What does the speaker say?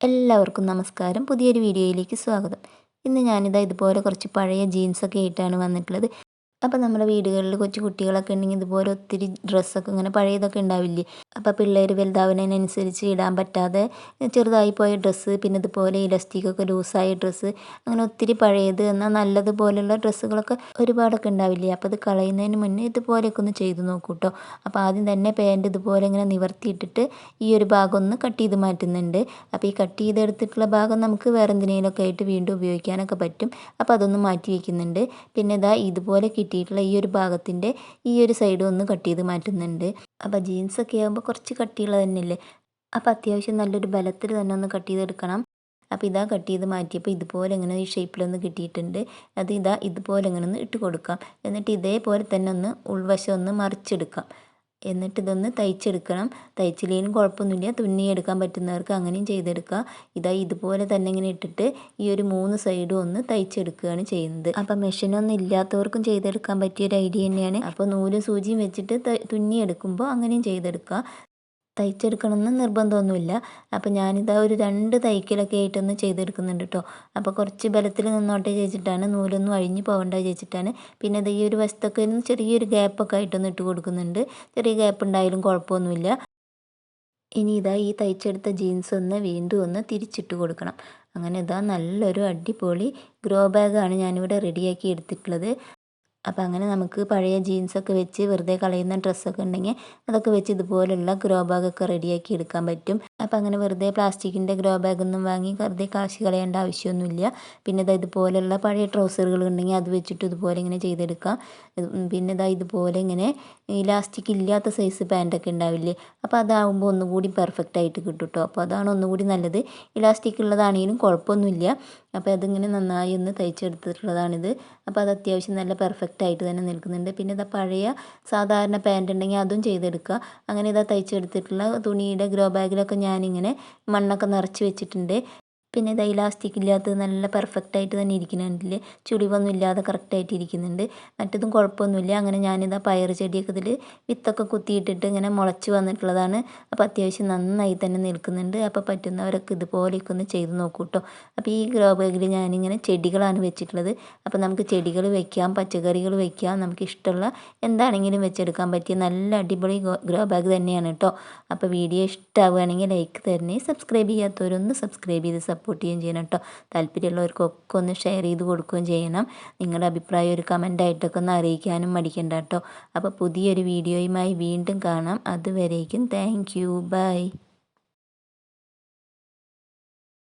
എല്ലാവർക്കും നമസ്കാരം. പുതിയൊരു വീഡിയോയിലേക്ക് സ്വാഗതം. ഇന്ന് ഞാനിതാ ഇതുപോലെ കുറച്ച് പഴയ ജീൻസൊക്കെ ആയിട്ടാണ് വന്നിട്ടുള്ളത്. അപ്പോൾ നമ്മുടെ വീടുകളിൽ കൊച്ചു കുട്ടികളൊക്കെ ഉണ്ടെങ്കിൽ ഇതുപോലെ ഒത്തിരി ഡ്രസ്സൊക്കെ ഇങ്ങനെ പഴയതൊക്കെ ഉണ്ടാവില്ലേ? അപ്പോൾ പിള്ളേർ വലുതാവുന്നതിനനുസരിച്ച് ഇടാൻ പറ്റാതെ ചെറുതായി പോയ ഡ്രസ്സ് പിന്നെ ഇതുപോലെ ഇലസ്റ്റിക്കൊക്കെ ലൂസായ ഡ്രസ്സ് അങ്ങനെ ഒത്തിരി പഴയത് എന്നാൽ നല്ലതുപോലെയുള്ള ഡ്രസ്സുകളൊക്കെ ഒരുപാടൊക്കെ ഉണ്ടാവില്ലേ? അപ്പോൾ അത് കളയുന്നതിന് മുന്നേ ഇതുപോലെയൊക്കെ ഒന്ന് ചെയ്ത് നോക്കൂ കേട്ടോ അപ്പോൾ ആദ്യം തന്നെ പാന്റ് ഇതുപോലെ ഇങ്ങനെ നിവർത്തിയിട്ടിട്ട് ഈ ഒരു ഭാഗം ഒന്ന് കട്ട് ചെയ്ത് മാറ്റുന്നുണ്ട്. അപ്പോൾ ഈ കട്ട് ചെയ്തെടുത്തിട്ടുള്ള ഭാഗം നമുക്ക് വേറെ എന്തിനേലൊക്കെ ആയിട്ട് വീണ്ടും ഉപയോഗിക്കാനൊക്കെ പറ്റും. അപ്പോൾ അതൊന്ന് മാറ്റി വയ്ക്കുന്നുണ്ട്. പിന്നെ ഇതാ ഇതുപോലെ കിട്ടിയിട്ടുള്ള ഈ ഒരു ഭാഗത്തിന്റെ ഈ ഒരു സൈഡ് ഒന്ന് കട്ട് ചെയ്ത് മാറ്റുന്നുണ്ട്. അപ്പോൾ ജീൻസൊക്കെ ആകുമ്പോൾ കുറച്ച് കട്ടിയുള്ളത് തന്നെയല്ലേ? അപ്പോൾ അത്യാവശ്യം നല്ലൊരു ബലത്തിൽ തന്നെ ഒന്ന് കട്ട് ചെയ്തെടുക്കണം. അപ്പോൾ ഇതാ കട്ട് ചെയ്ത് മാറ്റിയപ്പോൾ ഇതുപോലെ ഇങ്ങനെ ഈ ഷേപ്പിലൊന്ന് കിട്ടിയിട്ടുണ്ട്. അത് ഇതാ ഇതുപോലെ ഇങ്ങനെ ഒന്ന് ഇട്ട് കൊടുക്കാം. എന്നിട്ട് ഇതേപോലെ തന്നെ ഒന്ന് ഉൾവശം ഒന്ന് മറിച്ചെടുക്കാം. എന്നിട്ട് ഇതൊന്ന് തയ്ച്ചെടുക്കണം. തയ്ച്ചില്ലെങ്കിലും കുഴപ്പമൊന്നുമില്ല. തുന്നിയെടുക്കാൻ പറ്റുന്നവർക്ക് അങ്ങനെയും ചെയ്തെടുക്കുക ഇതാ ഇതുപോലെ തന്നെ ഇങ്ങനെ ഇട്ടിട്ട് ഈ ഒരു മൂന്ന് സൈഡും ഒന്ന് തയ്ച്ചെടുക്കുകയാണ് ചെയ്യുന്നത്. അപ്പം മെഷീനൊന്നും ഇല്ലാത്തവർക്കും ചെയ്തെടുക്കാൻ പറ്റിയ ഒരു ഐഡിയ തന്നെയാണ്. അപ്പോൾ നൂലും സൂചിയും വെച്ചിട്ട് തുന്നിയെടുക്കുമ്പോൾ അങ്ങനെയും ചെയ്തെടുക്കുക തയ്ച്ചെടുക്കണമെന്ന് നിർബന്ധമൊന്നുമില്ല. അപ്പോൾ ഞാനിതാ ഒരു രണ്ട് തയ്ക്കലൊക്കെ ആയിട്ടൊന്ന് ചെയ്തെടുക്കുന്നുണ്ട് കേട്ടോ അപ്പോൾ കുറച്ച് ബലത്തിൽ നിന്നോട്ടെ ചേച്ചിട്ടാണ് നൂലൊന്നും അഴിഞ്ഞു പോകണ്ട ചേച്ചിട്ടാണ് പിന്നെ ഇത് ഈ ഒരു വശത്തൊക്കെ ചെറിയൊരു ഗ്യാപ്പൊക്കെ ആയിട്ടൊന്ന് ഇട്ട് കൊടുക്കുന്നുണ്ട്. ചെറിയ ഗ്യാപ്പ് ഉണ്ടായാലും കുഴപ്പമൊന്നുമില്ല. ഇനി ഇതാ ഈ തയ്ച്ചെടുത്ത ജീൻസ് ഒന്ന് വീണ്ടും ഒന്ന് തിരിച്ചിട്ട് കൊടുക്കണം. അങ്ങനെ ഇതാ നല്ലൊരു അടിപൊളി ഗ്രോ ബാഗാണ് ഞാനിവിടെ റെഡിയാക്കി എടുത്തിട്ടുള്ളത്. അപ്പോൾ അങ്ങനെ നമുക്ക് പഴയ ജീൻസൊക്കെ വെച്ച് വെറുതെ കളയുന്ന ഡ്രസ്സൊക്കെ ഉണ്ടെങ്കിൽ അതൊക്കെ വെച്ച് ഇതുപോലുള്ള ഗ്രോ ബാഗൊക്കെ റെഡിയാക്കി എടുക്കാൻ പറ്റും. അപ്പോൾ അങ്ങനെ വെറുതെ പ്ലാസ്റ്റിക്കിന്റെ ഗ്രോ ബാഗൊന്നും വാങ്ങി വെറുതെ കാശ് കളയേണ്ട ആവശ്യമൊന്നുമില്ല. പിന്നെ ഇതാ ഇതുപോലുള്ള പഴയ ട്രൗസറുകൾ ഉണ്ടെങ്കിൽ അത് വെച്ചിട്ട് ഇതുപോലെ ഇങ്ങനെ ചെയ്തെടുക്കാം. പിന്നെ ഇതാ ഇതുപോലെ ഇങ്ങനെ ഇലാസ്റ്റിക് ഇല്ലാത്ത സൈസ് പാന്റൊക്കെ ഉണ്ടാവില്ലേ? അപ്പോൾ അതാവുമ്പോൾ ഒന്നുകൂടി പെർഫെക്റ്റ് ആയിട്ട് കിട്ടും കേട്ടോ അപ്പോൾ അതാണ് ഒന്നുകൂടി നല്ലത്. ഇലാസ്റ്റിക് ഉള്ളതാണെങ്കിലും കുഴപ്പമൊന്നുമില്ല. അപ്പോൾ അതിങ്ങനെ നന്നായി ഒന്ന് തയ്ച്ചെടുത്തിട്ടുള്ളതാണിത്. അപ്പോൾ അത് അത്യാവശ്യം നല്ല പെർഫെക്റ്റ് ആയിട്ട് തന്നെ നിൽക്കുന്നുണ്ട്. പിന്നെ ഇതാ പഴയ സാധാരണ പാന്റ് ഉണ്ടെങ്കിൽ അതും ചെയ്തെടുക്കുക. അങ്ങനെ ഇതാ തയ്ച്ചെടുത്തിട്ടുള്ള തുണിയുടെ ഗ്രോ ബാഗിലൊക്കെ ഞാനിങ്ങനെ മണ്ണൊക്കെ നിറച്ച് വെച്ചിട്ടുണ്ട്. പിന്നെ ഇത് ഇലാസ്റ്റിക് ഇല്ലാത്തത് നല്ല പെർഫെക്റ്റ് ആയിട്ട് തന്നെ ഇരിക്കുന്നുണ്ടല്ലേ ചുളിവൊന്നും ഇല്ലാതെ കറക്റ്റായിട്ട് ഇരിക്കുന്നുണ്ട്. മറ്റതും കുഴപ്പമൊന്നുമില്ല. അങ്ങനെ ഞാനിതാ പയർ ചെടിയൊക്കെ ഇതിൽ വിത്തൊക്കെ കുത്തിയിട്ടിട്ട് ഇങ്ങനെ മുളച്ച് വന്നിട്ടുള്ളതാണ്. അപ്പോൾ അത്യാവശ്യം നന്നായി തന്നെ നിൽക്കുന്നുണ്ട്. അപ്പോൾ പറ്റുന്നവരൊക്കെ ഇതുപോലെയൊക്കെ ഒന്ന് ചെയ്ത് നോക്കൂ കേട്ടോ അപ്പോൾ ഈ ഗ്രോ ബാഗിൽ ഞാനിങ്ങനെ ചെടികളാണ് വെച്ചിട്ടുള്ളത്. അപ്പോൾ നമുക്ക് ചെടികൾ വെക്കാം പച്ചക്കറികൾ വെക്കാം. നമുക്ക് ഇഷ്ടമുള്ള എന്താണെങ്കിലും വെച്ചെടുക്കാൻ പറ്റിയ നല്ല അടിപൊളി ഗ്രോ ബാഗ് തന്നെയാണ് കേട്ടോ അപ്പോൾ വീഡിയോ ഇഷ്ടമാവുകയാണെങ്കിൽ ലൈക്ക് തരണേ സബ്സ്ക്രൈബ് ചെയ്യാത്തവരൊന്ന് സബ്സ്ക്രൈബ് ചെയ്ത് സപ്പോർട്ട് സപ്പോർട്ട് ചെയ്യുകയും ചെയ്യണം കേട്ടോ. താല്പര്യമുള്ളവർക്കൊക്കെ ഒന്ന് ഷെയർ ചെയ്ത് കൊടുക്കുകയും ചെയ്യണം. നിങ്ങളുടെ അഭിപ്രായം ഒരു കമന്റായിട്ടൊക്കെ ഒന്ന് അറിയിക്കാനും മടിക്കണ്ട കേട്ടോ. അപ്പോൾ പുതിയൊരു വീഡിയോയുമായി വീണ്ടും കാണാം. അതുവരേക്കും താങ്ക് യു ബൈ